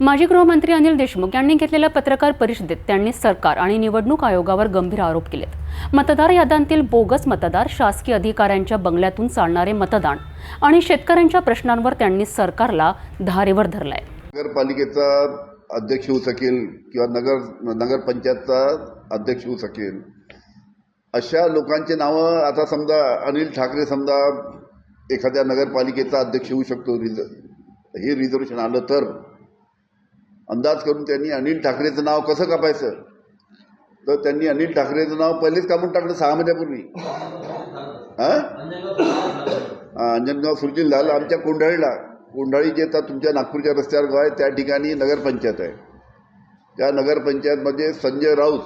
माजी गृहमंत्री अनिल देशमुख यांनी घेतलेल्या पत्रकार परिषदेत त्यांनी सरकार आणि निवडणूक आयोगावर गंभीर आरोप केलेत. मतदार याद्यांतील बोगस मतदार शासकीय अधिकाऱ्यांच्या बंगल्यातून चालणारे मतदान आणि शेतकऱ्यांच्या प्रश्नांवर त्यांनी सरकारला धारेवर धरलाय. नगरपालिकेचा अध्यक्ष होऊ शकेल किंवा नगर नगरपंचायतचा अध्यक्ष होऊ शकेल अशा लोकांचे नावं आता समजा अनिल ठाकरे समजा एखाद्या नगरपालिकेचा अध्यक्ष होऊ शकतो. रिझ हे रिझर्वेशन आलं तर अंदाज करून त्यांनी अनिल ठाकरेचं नाव कसं कापायचं? तर त्यांनी अनिल ठाकरेचं नाव पहिलेच कापून टाकलं सहा महिन्यापूर्वी. हां? हा, अंजनगाव सुरजील झालं आमच्या कोंढाळीला. कोंढाळी जे आता तुमच्या नागपूरच्या रस्त्यावर गाव आहे त्या ठिकाणी नगरपंचायत आहे. त्या नगरपंचायतमध्ये संजय राऊत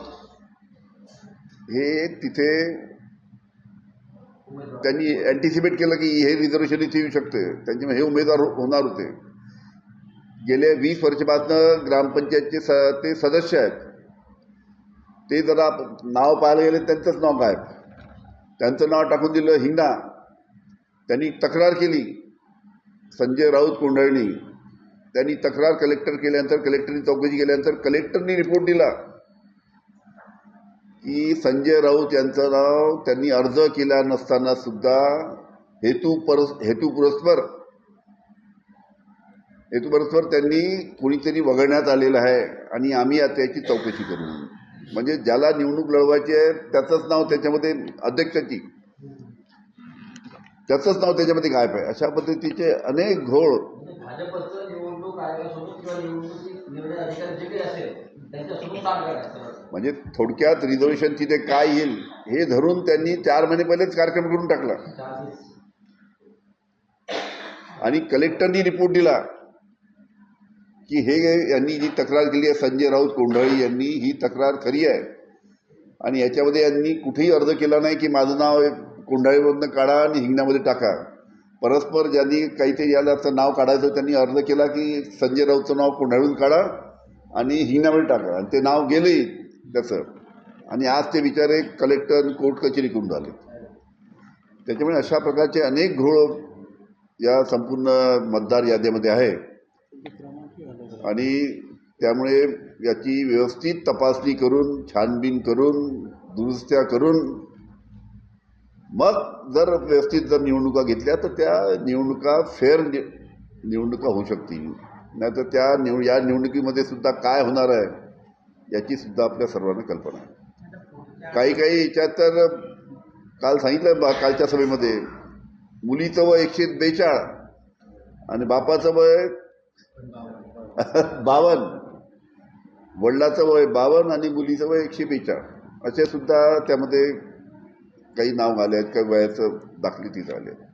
हे तिथे त्यांनी अँटिसिपेट केलं की हे रिझर्वेशन इथे येऊ शकते. त्यांचे हे उमेदवार होणार होते. गेल्या वीस वर्षापासून ग्रामपंचायतचे स ते सदस्य आहेत. ते जरा नाव पाहायला गेले त्यांचंच नाव काय त्यांचं नाव टाकून दिलं हिंगणा. त्यांनी तक्रार केली. संजय राऊत कोंढाळणी त्यांनी तक्रार कलेक्टर केल्यानंतर कलेक्टरनी चौकशी केल्यानंतर कलेक्टरनी रिपोर्ट दिला. की संजय राऊत यांचं नाव त्यांनी अर्ज केला नसताना सुद्धा हेतू पर हेतू पुरस्पर हेतू पुरस्पर त्यांनी कोणीतरी वगळण्यात आलेलं आहे आणि आम्ही आता याची चौकशी करू. म्हणजे ज्याला निवडणूक लढवायची आहे त्याचंच नाव त्याच्यामध्ये अध्यक्षाची. त्याचंच नाव त्याच्यामध्ये गायब आहे. अशा पद्धतीचे अनेक घोळ. म्हणजे थोडक्यात रिझर्वेशन तिथे काय येईल हे धरून त्यांनी चार महिने पहिलेच कार्यक्रम करून टाकला. आणि कलेक्टरनी रिपोर्ट दिला. की हे यांनी जी तक्रार केली आहे संजय राऊत कोंढाळी यांनी ही तक्रार खरी आहे. आणि याच्यामध्ये यांनी कुठेही अर्ज केला नाही की माझं नाव कोंढाळीमधनं काढा आणि हिंगण्यामध्ये टाका. परस्पर ज्यांनी काहीतरी याला असं नाव काढायचं त्यांनी अर्ज केला की संजय राऊतचं नाव कोंढाळून काढा आणि हिंगण्यामध्ये टाका. आणि ते नाव गेले त्याचं. आणि आज ते विचारे कलेक्टर कोर्ट कचेरी करून राहिले त्याच्यामुळे अशा प्रकारचे अनेक घोळ या संपूर्ण मतदार यादीमध्ये आहे. आणि त्यामुळे याची व्यवस्थित तपासणी करून छानबीन करून दुरुस्त्या करून मग जर व्यवस्थित जर निवडणुका घेतल्या तर त्या निवडणुका फेअर नि निवडणुका होऊ शकतील. नाहीतर त्या निव या निवडणुकीमध्ये सुद्धा काय होणार आहे याची सुद्धा आपल्या सर्वांना कल्पना आहे. काही काही याच्यात तर काल सांगितलं बा कालच्या सभेमध्ये मुलीचं वय एकशे बेचाळ आणि बापाचं वय बावन्न वडिलाचं वय बावन्न आणि मुलीचं वय एकशे बेचाळ. असे सुद्धा त्यामध्ये काही नाव आले आहेत काही वयाचं दाखली ती आले आहेत.